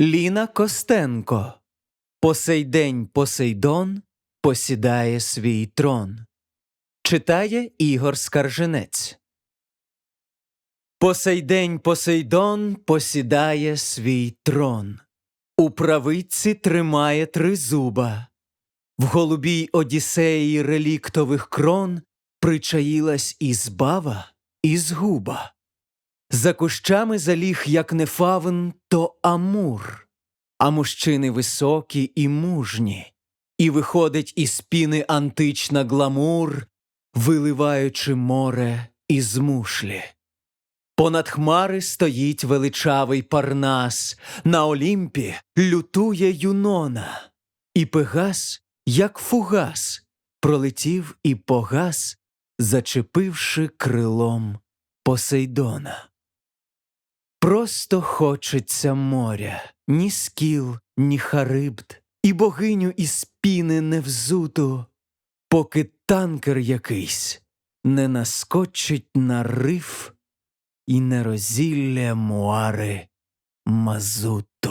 Ліна Костенко По сей Посейдон посідає свій трон. Читає Ігор Скарженець. По сей день Посейдон посідає свій трон. У правиці тримає тризуба. В голубій Одіссеї реліктових крон причаїлась і збава, і згуба. За кущами заліг, як не фавн, то амур, а мужчини високі і мужні, і виходить із піни антична гламур, виливаючи море із мушлі. Понад хмари стоїть величавий Парнас, на Олімпі лютує Юнона, і Пегас, як фугас, пролетів і погас, зачепивши крилом Посейдона. Просто хочеться моря, ні скіл, ні харибд, і богиню із піни не взуту, поки танкер якийсь не наскочить на риф і не розілля муари мазуту.